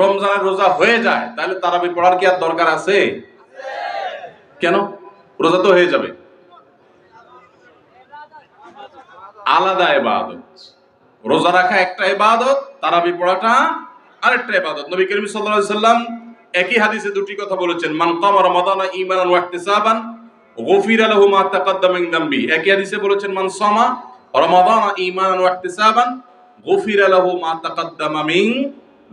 রমজানের রোজা হয়ে যায়, তাহলে তারাবি পড়ার কি আর দরকার আছে? কেন? রোজা তো হয়ে যাবে। আলাদা এবাদত রোজা রাখা একটা ইবাদত, তারাবি পড়াটা আরেকটা ইবাদত। নবী করিম সাল্লাল্লাহু সাল্লাম একই হাদিসে দুটি কথা বলেছেন, মান কামা রমাদানা ঈমানান ওয়া ইহতিসাবান, গুফিরা লাহু মা তাকাদ্দামা মিন যামবি একই হাদিসে বলেছেন, মান সামা রমাদানা ঈমানান ওয়া ইহতিসাবান, গুফিরা লাহু মা তাকাদ্দামা মিন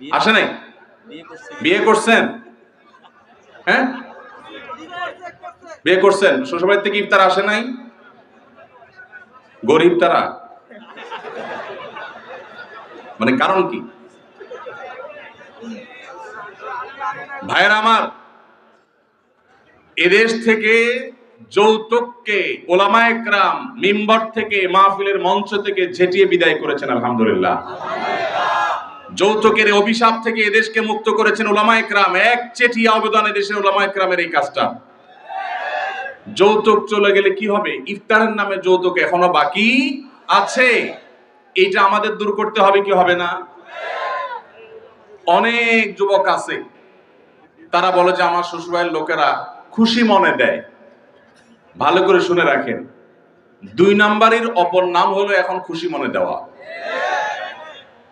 আসে নাই? বিয়ে করছেন? হ্যাঁ? বিয়ে করছেন? শ্বশুরবাড়ি থেকে ইফতার আসে নাই? গরিব তারা? মানে কারণ কি? ভাইয়ের আমার এদেশ থেকে যৌতুককে ওলামা একরাম মিম্বর থেকে মাহফিলের মঞ্চ থেকে ঝেঁটিয়ে বিদায় করেছেন আলহামদুলিল্লাহ। যৌতুকের অভিশাপ থেকে এদেশকে মুক্ত করেছেন ওলামা একরাম। এক চেটিয়া অবদান এদেশের ওলামা একরামের এই কাজটা। যৌতুক চলে গেলে কি হবে? ইফতারের নামে যৌতুক এখনও বাকি আছে। এটা আমাদের দূর করতে হবে কি হবে না? অনেক যুবক আছে, তারা বলে যে আমার শ্বশুরবাড়ির লোকেরা খুশি মনে দেয়। ভালো করে শুনে রাখেন। দুই নাম্বারের অপর নাম হলো এখন খুশি মনে দেওয়া।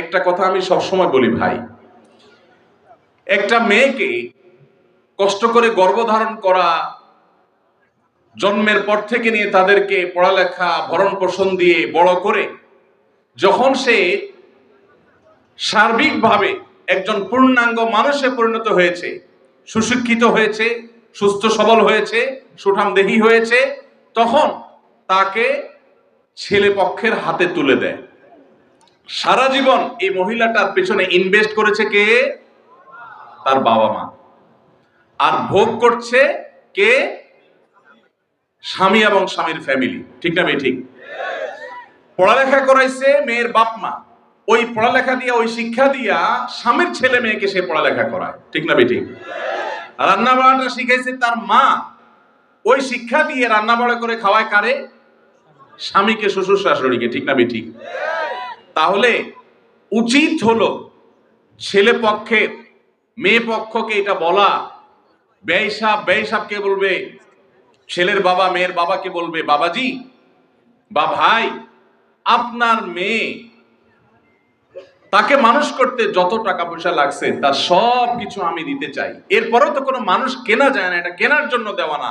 একটা কথা আমি সবসময় বলি, ভাই। একটা মেয়েকে কষ্ট করে গর্ভধারণ করা, জন্মের পর থেকে নিয়ে তাদেরকে পড়ালেখা ভরণ পোষণ দিয়ে বড় করে, যখন সে সার্বিকভাবে একজন পূর্ণাঙ্গ মানুষে পরিণত হয়েছে, সুশিক্ষিত হয়েছে, সুস্থ সবল হয়েছে, সুঠামদেহী হয়েছে, তখন তাকে ছেলে পক্ষের হাতে তুলে দেয়। সারা জীবন এই মহিলাটার পেছনে ইনভেস্ট করেছে কে? তার বাবা মা। আর ভোগ করছে কে? স্বামী এবং স্বামীর ফ্যামিলি ঠিক না ভাই, ঠিক? পড়ালেখা করাইছে মেয়ের বাপ মা। ওই পড়ালেখা দিয়া, ওই শিক্ষা দিয়া স্বামীর ছেলে মেয়েকে সে পড়ালেখা করায়। ঠিক না ঠিক? রান্না বাড়াটা শিখাইছে তার মা। ওই শিক্ষা দিয়ে রান্না বাড়া করে খাওয়ায় কারে? স্বামীকে, শ্বশুর শাশুড়িকে। ঠিক না ঠিক? তাহলে উচিত হলো ছেলে পক্ষে, মেয়ে পক্ষকে এটা বলা। ব্যয় সাপ, ব্যয় বলবে, ছেলের বাবা, মেয়ের বাবাকে বলবে, বাবাজি বা ভাই, আপনার মেয়ে তাকে মানুষ করতে যত টাকা পয়সা লাগছে, তার সব কিছু আমি দিতে চাই। এরপরেও তো কোনো মানুষ কেনা যায় না, এটা কেনার জন্য দেওয়া না।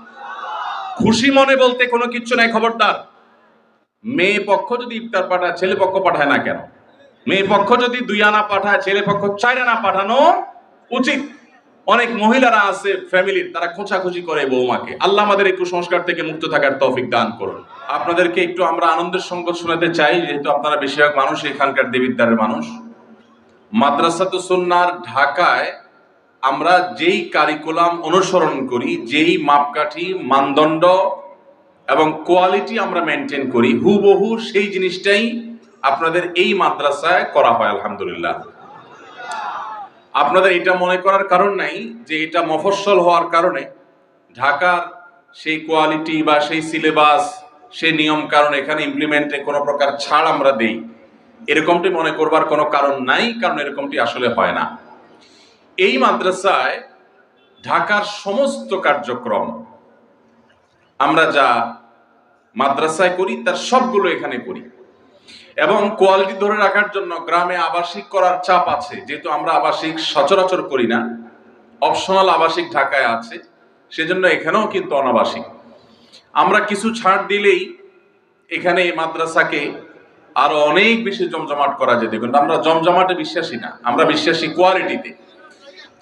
খুশি মনে বলতে কোনো কিচ্ছু নাই, খবরদার। মেয়ে পক্ষ যদি ইফতার পাঠায়, ছেলে পক্ষ পাঠায় না কেন? মেয়ে পক্ষ যদি দুই আনা পাঠায়, ছেলে পক্ষ চার আনা পাঠানো উচিত। অনেক মহিলারা আছে ফ্যামিলির, তারা খোঁচাখুচি করে বৌমাকে। আল্লাহ আমাদের এই কুসংস্কার থেকে মুক্ত থাকার তৌফিক দান করুন। আপনাদেরকে একটু আমরা আনন্দের সঙ্গে শোনাতে চাই, যেহেতু আপনারা বেশিরভাগ মানুষ এখানকার দেবিদ্বারের মানুষ। মাদ্রাসাতু সুন্নার ঢাকায় আমরা যেই কারিকুলাম অনুসরণ করি, যেই মাপকাঠি, মানদণ্ড এবং কোয়ালিটি আমরা মেনটেন করি, হুবহু সেই জিনিসটাই আপনাদের এই মাদ্রাসায় করা হয়, আলহামদুলিল্লাহ। আপনাদের এটা মনে করার কারণ নাই যে এটা মফস্বল হওয়ার কারণে ঢাকার সেই কোয়ালিটি বা সেই সিলেবাস সেই নিয়ম কারণ এখানে ইমপ্লিমেন্টে কোনো প্রকার ছাড় আমরা দেই। এরকমটি মনে করবার কোনো কারণ নাই, কারণ এরকমটি আসলে হয় না। এই মাদ্রাসায় ঢাকার সমস্ত কার্যক্রম আমরা যা মাদ্রাসায় করি, তার সবগুলো এখানে করি। এবং কোয়ালিটি ধরে রাখার জন্য গ্রামে আবাসিক করার চাপ আছে, যেহেতু আমরা আবাসিক সচরাচর করি না। অপশনাল আবাসিক ঢাকায় আছে, সেজন্য এখানেও কিন্তু অনাবাসিক। আমরা কিছু ছাড় দিলেই এখানে মাদ্রাসাকে আরও অনেক বেশি জমজমাট করা যেত কিন্তু আমরা জমজমাটে বিশ্বাসী না, আমরা বিশ্বাসী কোয়ালিটিতে।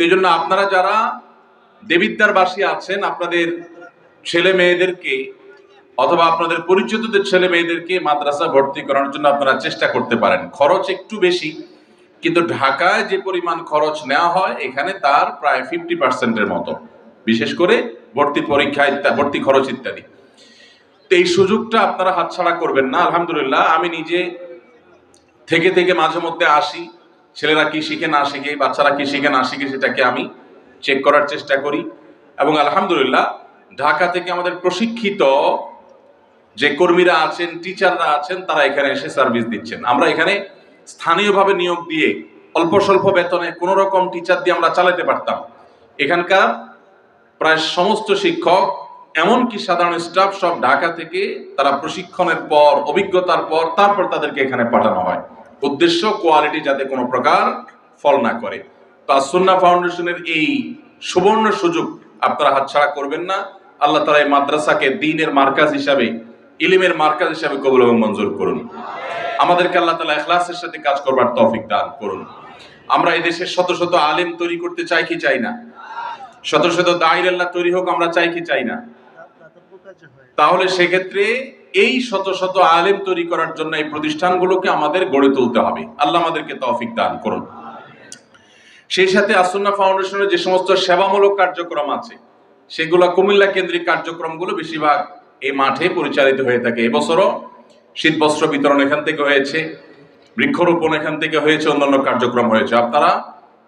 এই জন্য আপনারা যারা দেবিদ্যারবাসী আছেন, আপনাদের ছেলে মেয়েদেরকে অথবা আপনাদের পরিচিতদের ছেলে মেয়েদেরকে মাদ্রাসা ভর্তি করানোর জন্য আপনারা চেষ্টা করতে পারেন। খরচ একটু বেশি, কিন্তু ঢাকায় যে পরিমাণ খরচ নেওয়া হয়, এখানে তার প্রায় ফিফটি পার্সেন্টের মতো। বিশেষ করে ভর্তি পরীক্ষা ইত্যাদি, ভর্তি খরচ ইত্যাদি। তো এই সুযোগটা আপনারা হাতছাড়া করবেন না। আলহামদুলিল্লাহ, আমি নিজে থেকে থেকে মাঝে মধ্যে আসি। ছেলেরা কি শিখে, না শিখে, বাচ্চারা কি শিখে, না শিখে সেটাকে আমি চেক করার চেষ্টা করি। এবং আলহামদুলিল্লাহ, ঢাকা থেকে আমাদের প্রশিক্ষিত যে কর্মীরা আছেন, টিচাররা আছেন, তারা এখানে এসে সার্ভিস দিচ্ছেন। আমরা এখানে স্থানীয়ভাবে নিয়োগ দিয়ে অল্প স্বল্প বেতনে কোনো রকম টিচার দিয়ে আমরা চালাতে পারতাম। এখানকার প্রায় সমস্ত শিক্ষক, এমনকি সাধারণ স্টাফ সব ঢাকা থেকে তারা প্রশিক্ষণের পর, অভিজ্ঞতার পর, তারপর তাদেরকে এখানে পাঠানো হয়। উদ্দেশ্য কোয়ালিটি যাতে কোনো প্রকার ফল না করে। তো আসন্না ফাউন্ডেশনের এই সুবর্ণ সুযোগ আপনারা হাতছাড়া করবেন না। আল্লাহ তালা এই মাদ্রাসাকে দিনের মার্কাজ হিসাবে, ইলিমের মার্কাজ হিসাবে কবুল এবং মঞ্জুর করুন। আমাদেরকে আল্লাহ তালা এখলাসের সাথে কাজ করবার তৌফিক দান করুন। আমরা এই দেশের শত শত আলেম তৈরি করতে চাই কি চাই না? শত শত দায়িরাল্লাহ তৈরি হোক, আমরা চাই কি চাই না? তাহলে সেক্ষেত্রে এই শত শত আলেম তৈরি করার জন্য এই প্রতিষ্ঠানগুলোকে আমাদের গড়ে তুলতে হবে। আল্লাহ আমাদেরকে তৌফিক দান করুন। সেই সাথে আসন্না ফাউন্ডেশনের যে সমস্ত সেবামূলক কার্যক্রম আছে, সেগুলো কুমিল্লা কেন্দ্রিক কার্যক্রমগুলো বেশিরভাগ এই মাঠে পরিচালিত হয়ে থাকে। এবছরও শীত বস্ত্র বিতরণ এখান থেকে হয়েছে, বৃক্ষরোপণ এখান থেকে হয়েছে, অন্যান্য কার্যক্রম হয়েছে। আপনারা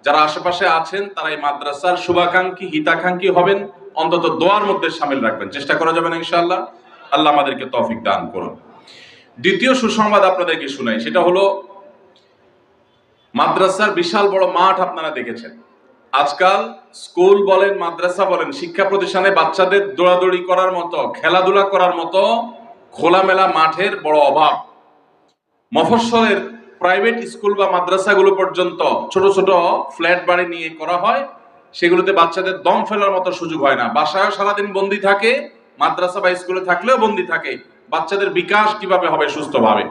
যারা আশেপাশে আছেন, তারা এই মাদ্রাসার শুভাকাঙ্ক্ষী, হিতাকাঙ্ক্ষী হবেন, অন্তত দোয়ার মধ্যে সামিল রাখবেন। চেষ্টা করা যাবে না, ইনশাআল্লাহ। আল্লাহ আমাদেরকে তফিক দান করুন। দ্বিতীয় সুসংবাদ আপনাদেরকে শুনাই, সেটা হলো, মাদ্রাসার বিশাল বড় মাঠ আপনারা দেখেছেন। আজকাল স্কুল বলেন, মাদ্রাসা বলেন, শিক্ষা প্রতিষ্ঠানে বাচ্চাদের দৌড়াদৌড়ি করার মতো, খেলাধুলা করার মতো খোলামেলা মাঠের বড় অভাব। মফস্বলের প্রাইভেট স্কুল বা মাদ্রাসাগুলো পর্যন্ত ছোট ছোট ফ্ল্যাট বাড়ি নিয়ে করা হয়, সেগুলোতে বাচ্চাদের দম ফেলার মতো সুযোগ হয় না। বাসায় সারাদিন বন্দি থাকে মাদ্রাসা বা স্কুলে থাকলেও বন্দি থাকে। বাচ্চাদের বিকাশ কীভাবে হবে সুস্থভাবে?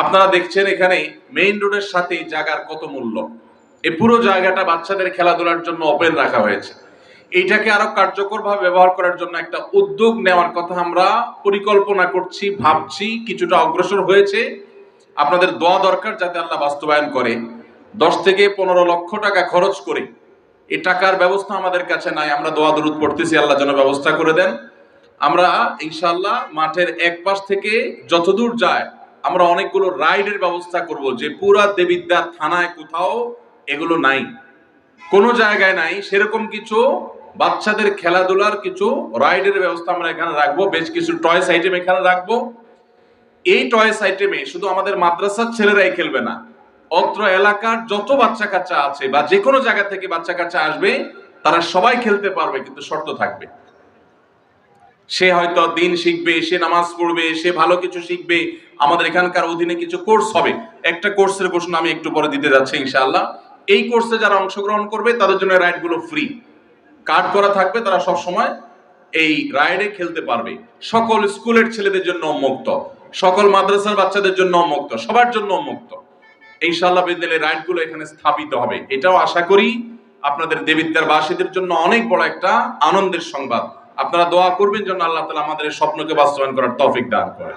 আপনারা দেখছেন এখানে মেইন রোডের সাথে জায়গার কত মূল্য। এই পুরো জায়গাটা বাচ্চাদের খেলাধুলার জন্য ওপেন রাখা হয়েছে। এইটাকে আরও কার্যকরভাবে ব্যবহার করার জন্য একটা উদ্যোগ নেওয়ার কথা আমরা পরিকল্পনা করছি, ভাবছি, কিছুটা অগ্রসর হয়েছে। আপনাদের দোয়া দরকার যাতে আল্লাহ বাস্তবায়ন করে। দশ থেকে পনেরো লক্ষ টাকা খরচ করে। এ টাকার ব্যবস্থা আমাদের কাছে নাই, আমরা দোয়া দরুদ পড়তেছি, আল্লাহ যেন ব্যবস্থা করে দেন। আমরা ইনশাল্লাহ মাঠের এক পাশ থেকে যতদূর যায়, আমরা অনেকগুলো রাইডের ব্যবস্থা করব যে পুরা দেবিদ্যার থানায় কোথাও এগুলো নাই। কোনো জায়গায় নাই, সেরকম কিছু বাচ্চাদের খেলাধুলার কিছু রাইডের ব্যবস্থা আমরা এখানে রাখব, বেশ কিছু টয়েস আইটেম এখানে রাখব। এই টয়েস আইটেমে শুধু আমাদের মাদ্রাসার ছেলেরাই খেলবে না, অত্র এলাকার যত বাচ্চা কাচ্চা আছে বা যে কোনো জায়গা থেকে বাচ্চা কাচ্চা আসবে, তারা সবাই খেলতে পারবে, কিন্তু শর্ত থাকবে। সে হয়তো দিন শিখবে, সে নামাজ পড়বে, সে ভালো কিছু শিখবে। আমাদের এখানকার অধীনে কিছু কোর্স হবে। একটা কোর্সের ঘোষণা আমি একটু পরে দিতে যাচ্ছি, ইনশাআল্লাহ। এই কোর্সে যারা অংশগ্রহণ করবে, তাদের জন্য রাইডগুলো ফ্রি কার্ড করা থাকবে, তারা সব সময় এই রাইডে খেলতে পারবে। সকল স্কুলের ছেলেদের জন্য মুক্ত সকল মাদ্রাসার বাচ্চাদের জন্য মুক্ত সবার জন্য মুক্ত ইনশাআল্লাহ বিদ্যালয়ের রাইডগুলো এখানে স্থাপিত হবে। এটাও আশা করি আপনাদের দেবিদ্যার বাসীদের জন্য অনেক বড় একটা আনন্দের সংবাদ। আপনারা দোয়া করবেন যেন আল্লাহ তালা আমাদের স্বপ্নকে বাস্তবায়ন করার তৌফিক দান করে।